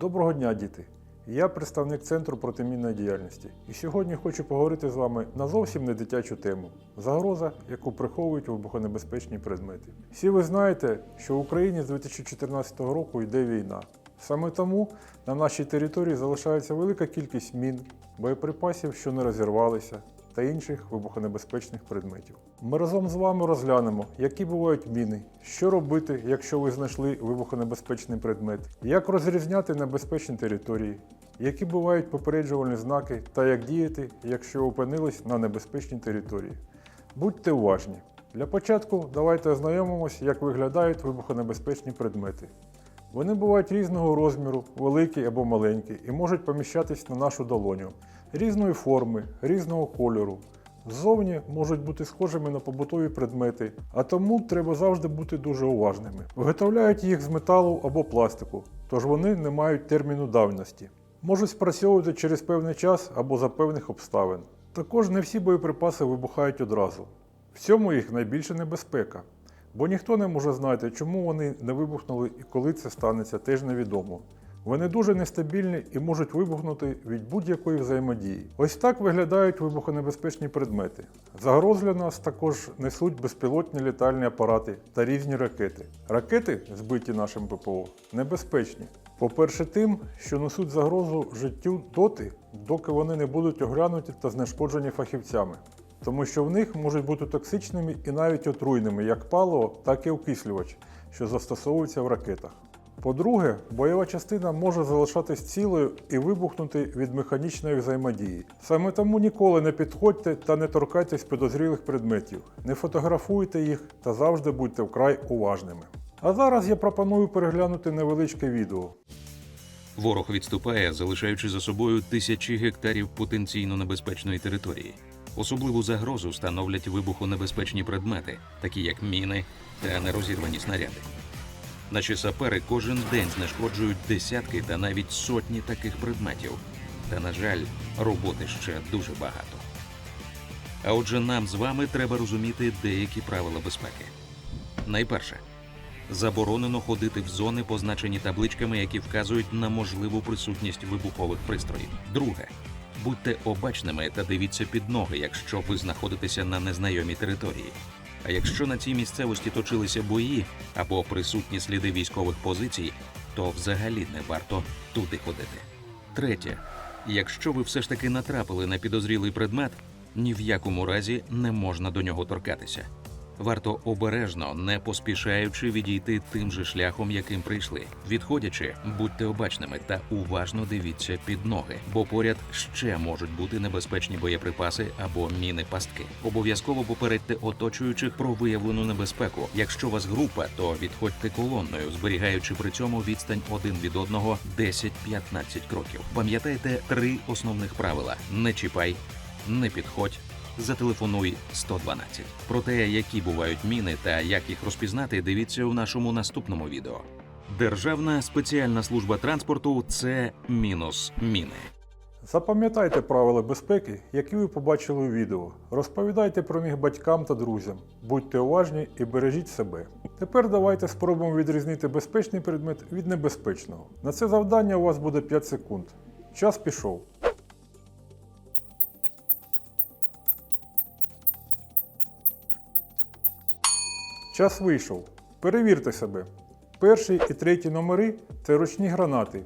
Доброго дня, діти! Я представник Центру протимінної діяльності. І сьогодні хочу поговорити з вами на зовсім не дитячу тему загроза, яку приховують вибухонебезпечні предмети. Всі ви знаєте, що в Україні з 2014 року йде війна. Саме тому на нашій території залишається велика кількість мін, боєприпасів, що не розірвалися, та інших вибухонебезпечних предметів. Ми разом з вами розглянемо, які бувають міни, що робити, якщо ви знайшли вибухонебезпечний предмет, як розрізняти небезпечні території, які бувають попереджувальні знаки та як діяти, якщо опинились на небезпечній території. Будьте уважні. Для початку давайте ознайомимось, як виглядають вибухонебезпечні предмети. Вони бувають різного розміру, великі або маленькі, і можуть поміщатись на нашу долоню, різної форми, різного кольору. Ззовні можуть бути схожими на побутові предмети, а тому треба завжди бути дуже уважними. Виготовляють їх з металу або пластику, тож вони не мають терміну давності. Можуть спрацьовувати через певний час або за певних обставин. Також не всі боєприпаси вибухають одразу. В цьому їх найбільша небезпека. Бо ніхто не може знати, чому вони не вибухнули і коли це станеться, теж невідомо. Вони дуже нестабільні і можуть вибухнути від будь-якої взаємодії. Ось так виглядають вибухонебезпечні предмети. Загроз для нас також несуть безпілотні літальні апарати та різні ракети. Ракети, збиті нашим ППО, небезпечні. По-перше, тим, що несуть загрозу життю доти, доки вони не будуть оглянуті та знешкоджені фахівцями тому що в них можуть бути токсичними і навіть отруйними як паливо, так і окислювач, що застосовується в ракетах. По-друге, бойова частина може залишатись цілою і вибухнути від механічної взаємодії. Саме тому ніколи не підходьте та не торкайтесь підозрілих предметів, не фотографуйте їх та завжди будьте вкрай уважними. А зараз я пропоную переглянути невеличке відео. Ворог відступає, залишаючи за собою тисячі гектарів потенційно небезпечної території. Особливу загрозу становлять вибухонебезпечні предмети, такі як міни та нерозірвані снаряди. Наші сапери кожен день знешкоджують десятки та навіть сотні таких предметів. Та, на жаль, роботи ще дуже багато. А отже, нам з вами треба розуміти деякі правила безпеки. Найперше, заборонено ходити в зони, позначені табличками, які вказують на можливу присутність вибухових пристроїв. Друге, будьте обачними та дивіться під ноги, якщо ви знаходитеся на незнайомій території. А якщо на цій місцевості точилися бої або присутні сліди військових позицій, то взагалі не варто туди ходити. Третє, якщо ви все ж таки натрапили на підозрілий предмет, ні в якому разі не можна до нього торкатися. Варто обережно, не поспішаючи відійти тим же шляхом, яким прийшли. Відходячи, будьте обачними та уважно дивіться під ноги, бо поряд ще можуть бути небезпечні боєприпаси або міни пастки. Обов'язково попередьте оточуючих про виявлену небезпеку. Якщо вас група, то відходьте колонною, зберігаючи при цьому відстань один від одного 10-15 кроків. Пам'ятайте три основних правила: не чіпай, не підходь. Зателефонуй 112. Про те, які бувають міни та як їх розпізнати, дивіться у нашому наступному відео. Державна спеціальна служба транспорту це мінус міни. Запам'ятайте правила безпеки, які ви побачили у відео. Розповідайте про них батькам та друзям. Будьте уважні і бережіть себе. Тепер давайте спробуємо відрізнити безпечний предмет від небезпечного. На це завдання у вас буде 5 секунд. Час пішов. Час вийшов. Перевірте себе. Перший і третій номери це ручні гранати.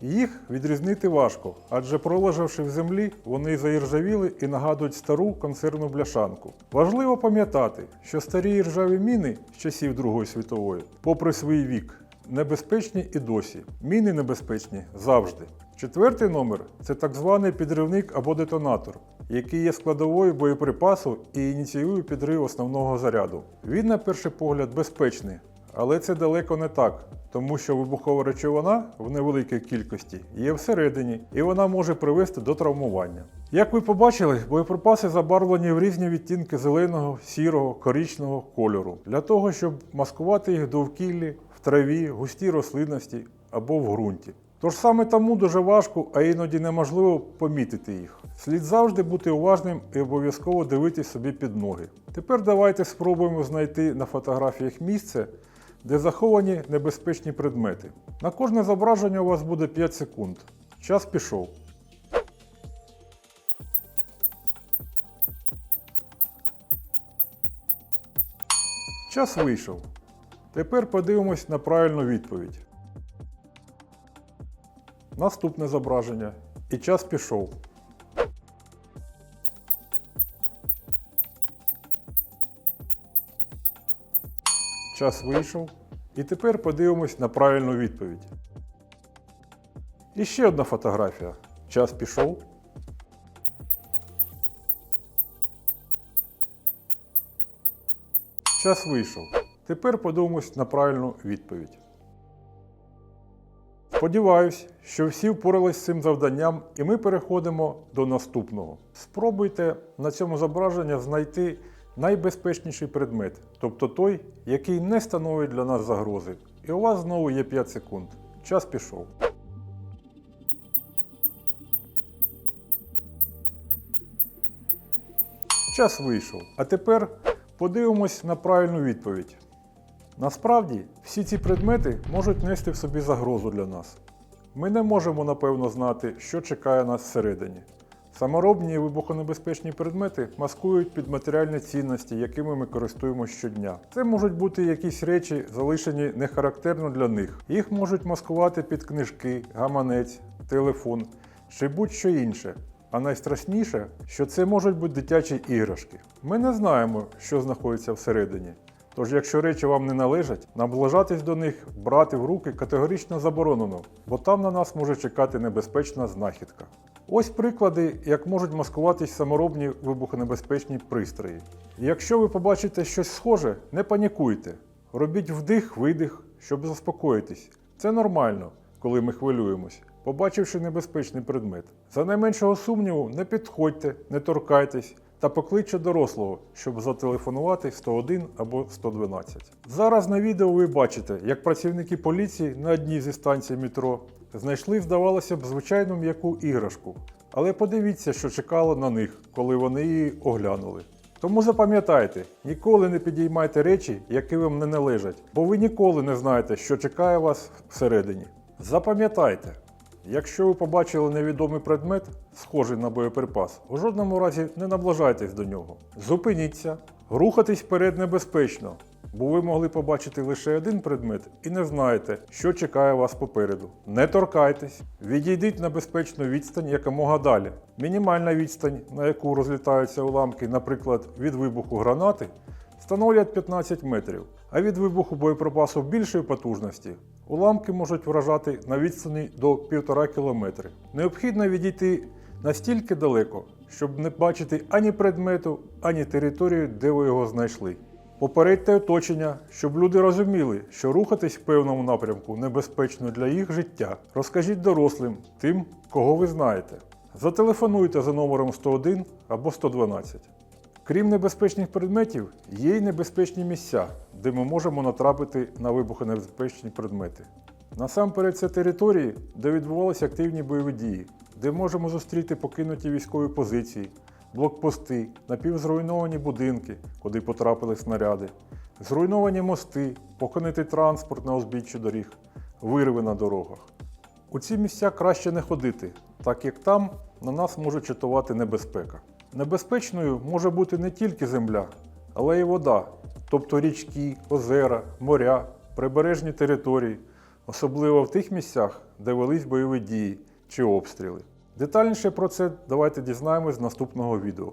Їх відрізнити важко, адже пролежавши в землі, вони заіржавіли і нагадують стару консервну бляшанку. Важливо пам'ятати, що старі іржаві міни з часів Другої світової, попри свій вік, небезпечні і досі. Міни небезпечні завжди. Четвертий номер це так званий підривник або детонатор, який є складовою боєприпасу і ініціює підрив основного заряду. Він, на перший погляд, безпечний, але це далеко не так, тому що вибухова речовина в невеликій кількості є всередині, і вона може привести до травмування. Як ви побачили, боєприпаси забарвлені в різні відтінки зеленого, сірого, коричневого кольору для того, щоб маскувати їх довкіллі, в траві, густій рослинності або в ґрунті. Тож саме тому дуже важко, а іноді неможливо помітити їх. Слід завжди бути уважним і обов'язково дивитись собі під ноги. Тепер давайте спробуємо знайти на фотографіях місце, де заховані небезпечні предмети. На кожне зображення у вас буде 5 секунд. Час пішов. Час вийшов. Тепер подивимось на правильну відповідь. Наступне зображення. І час пішов. Час вийшов. І тепер подивимось на правильну відповідь. І ще одна фотографія. Час пішов. Час вийшов. Тепер подивимось на правильну відповідь. Сподіваюсь, що всі впорались з цим завданням, і ми переходимо до наступного. Спробуйте на цьому зображенні знайти найбезпечніший предмет, тобто той, який не становить для нас загрози. І у вас знову є 5 секунд. Час пішов. Час вийшов. А тепер подивимось на правильну відповідь. Насправді, всі ці предмети можуть нести в собі загрозу для нас. Ми не можемо напевно знати, що чекає нас всередині. Саморобні і вибухонебезпечні предмети маскують під матеріальні цінності, якими ми користуємося щодня. Це можуть бути якісь речі, залишені не характерно для них. Їх можуть маскувати під книжки, гаманець, телефон чи будь-що інше. А найстрашніше, що це можуть бути дитячі іграшки. Ми не знаємо, що знаходиться всередині. Тож, якщо речі вам не належать, наближатись до них, брати в руки категорично заборонено, бо там на нас може чекати небезпечна знахідка. Ось приклади, як можуть маскуватись саморобні вибухонебезпечні пристрої. Якщо ви побачите щось схоже, не панікуйте. Робіть вдих-видих, щоб заспокоїтись. Це нормально, коли ми хвилюємось, побачивши небезпечний предмет. За найменшого сумніву, не підходьте, не торкайтесь та покличте дорослого, щоб зателефонувати 101 або 112. Зараз на відео ви бачите, як працівники поліції на одній зі станцій метро знайшли, здавалося б, звичайну м'яку іграшку. Але подивіться, що чекало на них, коли вони її оглянули. Тому запам'ятайте, ніколи не підіймайте речі, які вам не належать, бо ви ніколи не знаєте, що чекає вас всередині. Запам'ятайте, якщо ви побачили невідомий предмет, схожий на боєприпас, у жодному разі не наближайтесь до нього. Зупиніться, рухатись вперед небезпечно, бо ви могли побачити лише один предмет і не знаєте, що чекає вас попереду. Не торкайтесь, відійдіть на безпечну відстань якомога далі. Мінімальна відстань, на яку розлітаються уламки, наприклад, від вибуху гранати, становлять 15 метрів, а від вибуху боєприпасу більшої потужності уламки можуть вражати на відстані до 1,5 км. Необхідно відійти настільки далеко, щоб не бачити ані предмету, ані територію, де ви його знайшли. Попередьте оточення, щоб люди розуміли, що рухатись в певному напрямку небезпечно для їх життя. Розкажіть дорослим, тим, кого ви знаєте. Зателефонуйте за номером 101 або 112. Крім небезпечних предметів, є й небезпечні місця, де ми можемо натрапити на вибухонебезпечні предмети. Насамперед, це території, де відбувалися активні бойові дії, де можемо зустріти покинуті військові позиції, блокпости, напівзруйновані будинки, куди потрапили снаряди, зруйновані мости, покинутий транспорт на узбіччі доріг, вирви на дорогах. У ці місця краще не ходити, так як там на нас може чатувати небезпека. Небезпечною може бути не тільки земля, але й вода, тобто річки, озера, моря, прибережні території, особливо в тих місцях, де велись бойові дії чи обстріли. Детальніше про це давайте дізнаємось з наступного відео.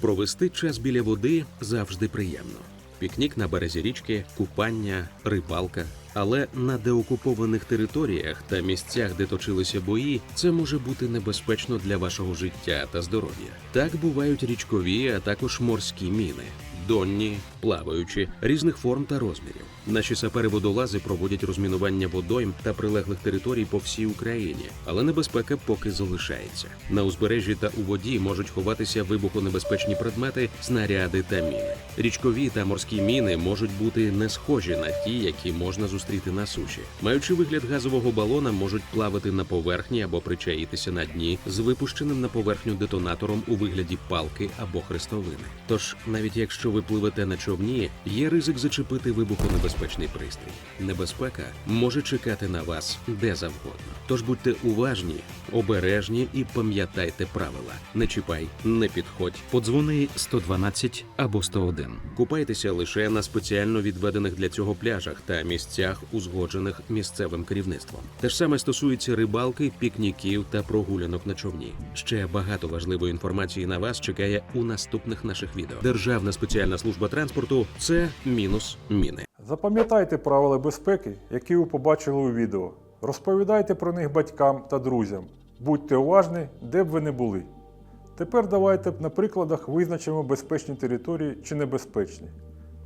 Провести час біля води завжди приємно. Пікнік на березі річки, купання, рибалка. Але на деокупованих територіях та місцях, де точилися бої, це може бути небезпечно для вашого життя та здоров'я. Так бувають річкові, а також морські міни, донні, плаваючі, різних форм та розмірів. Наші сапери-водолази проводять розмінування водойм та прилеглих територій по всій Україні, але небезпека поки залишається. На узбережжі та у воді можуть ховатися вибухонебезпечні предмети, снаряди та міни. Річкові та морські міни можуть бути не схожі на ті, які можна зустріти на суші. Маючи вигляд газового балона, можуть плавати на поверхні або причаїтися на дні з випущеним на поверхню детонатором у вигляді палки або хрестовини. Тож, навіть якщо ви пливете на човні, є ризик зачепити вибухонебезпечний пристрій. Небезпека може чекати на вас де завгодно. Тож будьте уважні, обережні і пам'ятайте правила: не чіпай, не підходь. Подзвони 112 або 101. Купайтеся лише на спеціально відведених для цього пляжах та місцях, узгоджених місцевим керівництвом. Те ж саме стосується рибалки, пікніків та прогулянок на човні. Ще багато важливої інформації на вас чекає у наступних наших відео. Державна спеціальна служба транспорту це мінус міни. Запам'ятайте правила безпеки, які ви побачили у відео. Розповідайте про них батькам та друзям. Будьте уважні, де б ви не були. Тепер давайте на прикладах визначимо безпечні території чи небезпечні.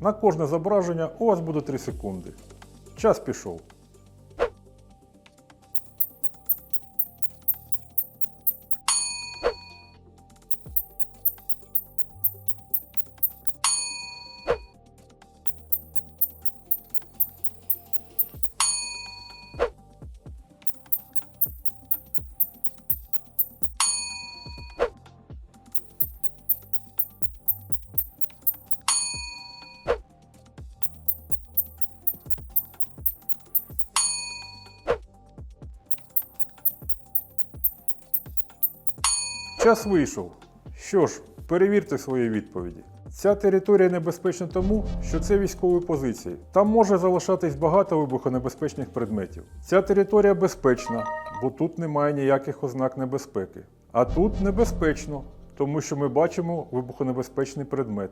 На кожне зображення у вас буде 3 секунди. Час пішов. Час вийшов. Що ж, перевірте свої відповіді. Ця територія небезпечна тому, що це військові позиції. Там може залишатись багато вибухонебезпечних предметів. Ця територія безпечна, бо тут немає ніяких ознак небезпеки. А тут небезпечно, тому що ми бачимо вибухонебезпечний предмет.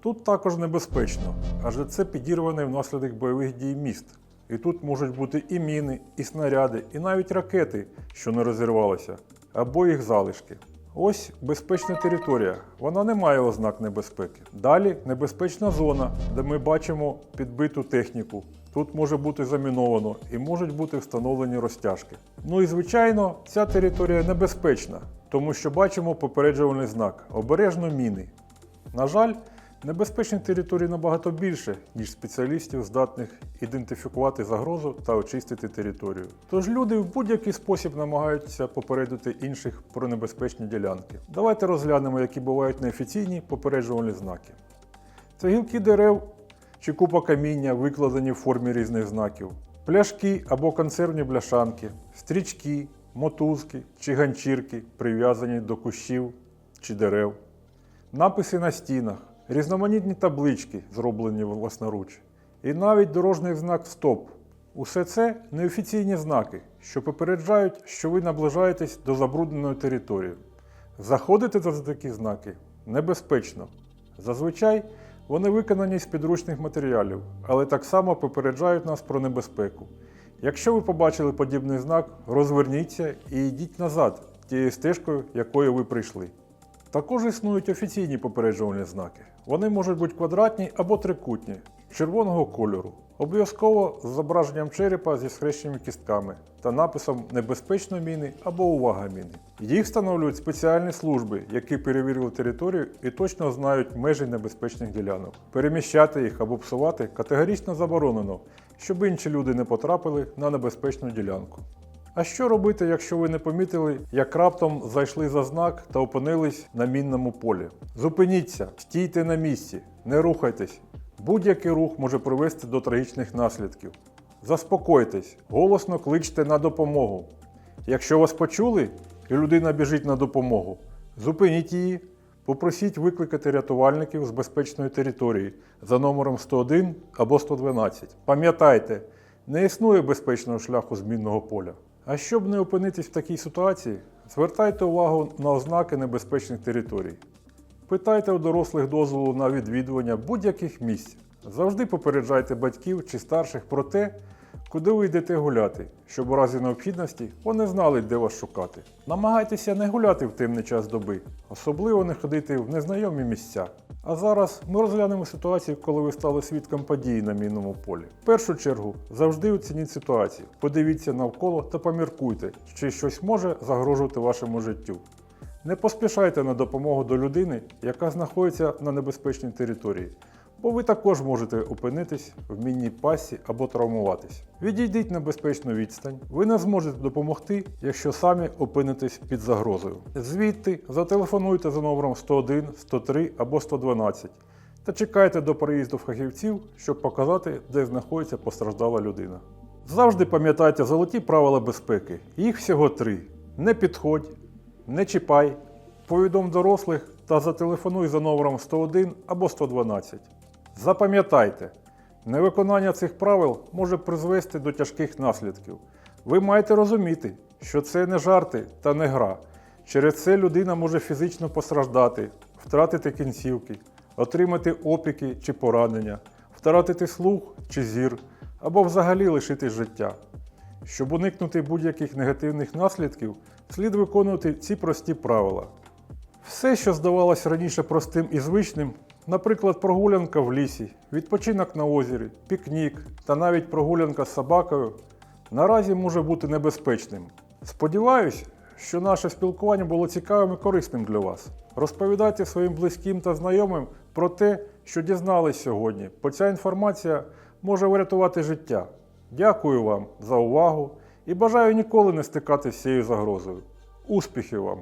Тут також небезпечно, адже це підірваний внаслідок бойових дій міст. І тут можуть бути і міни, і снаряди, і навіть ракети, що не розірвалися, або їх залишки. Ось безпечна територія. Вона не має ознак небезпеки. Далі небезпечна зона, де ми бачимо підбиту техніку. Тут може бути заміновано і можуть бути встановлені розтяжки. Ну і звичайно, ця територія небезпечна, тому що бачимо попереджувальний знак обережно міни. На жаль, небезпечних територій набагато більше, ніж спеціалістів, здатних ідентифікувати загрозу та очистити територію. Тож люди в будь-який спосіб намагаються попередити інших про небезпечні ділянки. Давайте розглянемо, які бувають неофіційні попереджувальні знаки. Це гілки дерев чи купа каміння, викладені в формі різних знаків, пляшки або консервні бляшанки, стрічки, мотузки чи ганчірки, прив'язані до кущів чи дерев, написи на стінах, різноманітні таблички, зроблені власноруч, і навіть дорожній знак Стоп. Усе це неофіційні знаки, що попереджають, що ви наближаєтесь до забрудненої території. Заходити за такі знаки небезпечно. Зазвичай вони виконані з підручних матеріалів, але так само попереджають нас про небезпеку. Якщо ви побачили подібний знак, розверніться і йдіть назад тією стежкою, якою ви прийшли. Також існують офіційні попереджувальні знаки. Вони можуть бути квадратні або трикутні, червоного кольору, обов'язково з зображенням черепа зі схрещеними кістками та написом Небезпечно міни або Увага міни. Їх встановлюють спеціальні служби, які перевірили територію і точно знають межі небезпечних ділянок. Переміщати їх або псувати категорично заборонено, щоб інші люди не потрапили на небезпечну ділянку. А що робити, якщо ви не помітили, як раптом зайшли за знак та опинились на мінному полі? Зупиніться, стійте на місці, не рухайтесь. Будь-який рух може привести до трагічних наслідків. Заспокойтесь, голосно кличте на допомогу. Якщо вас почули і людина біжить на допомогу, зупиніть її, попросіть викликати рятувальників з безпечної території за номером 101 або 112. Пам'ятайте, не існує безпечного шляху з мінного поля. А щоб не опинитись в такій ситуації, звертайте увагу на ознаки небезпечних територій. Питайте у дорослих дозволу на відвідування будь-яких місць. Завжди попереджайте батьків чи старших про те, куди ви йдете гуляти, щоб у разі необхідності вони знали, де вас шукати. Намагайтеся не гуляти в темний час доби, особливо не ходити в незнайомі місця. А зараз ми розглянемо ситуацію, коли ви стали свідком події на мінному полі. В першу чергу завжди оцініть ситуацію, подивіться навколо та поміркуйте, чи щось може загрожувати вашому життю. Не поспішайте на допомогу до людини, яка знаходиться на небезпечній території, бо ви також можете опинитись в мінній пасі або травмуватись. Відійдіть на безпечну відстань, ви не зможете допомогти, якщо самі опинитесь під загрозою. Звідти зателефонуйте за номером 101, 103 або 112 та чекайте до приїзду фахівців, щоб показати, де знаходиться постраждала людина. Завжди пам'ятайте золоті правила безпеки. Їх всього три: не підходь, не чіпай, повідом дорослих та зателефонуй за номером 101 або 112. Запам'ятайте, невиконання цих правил може призвести до тяжких наслідків. Ви маєте розуміти, що це не жарти та не гра. Через це людина може фізично постраждати, втратити кінцівки, отримати опіки чи поранення, втратити слух чи зір, або взагалі лишитись життя. Щоб уникнути будь-яких негативних наслідків, слід виконувати ці прості правила. Все, що здавалося раніше простим і звичним, наприклад, прогулянка в лісі, відпочинок на озері, пікнік та навіть прогулянка з собакою, наразі може бути небезпечним. Сподіваюсь, що наше спілкування було цікавим і корисним для вас. Розповідайте своїм близьким та знайомим про те, що дізнались сьогодні, бо ця інформація може врятувати життя. Дякую вам за увагу і бажаю ніколи не стикатися з цією загрозою. Успіхів вам!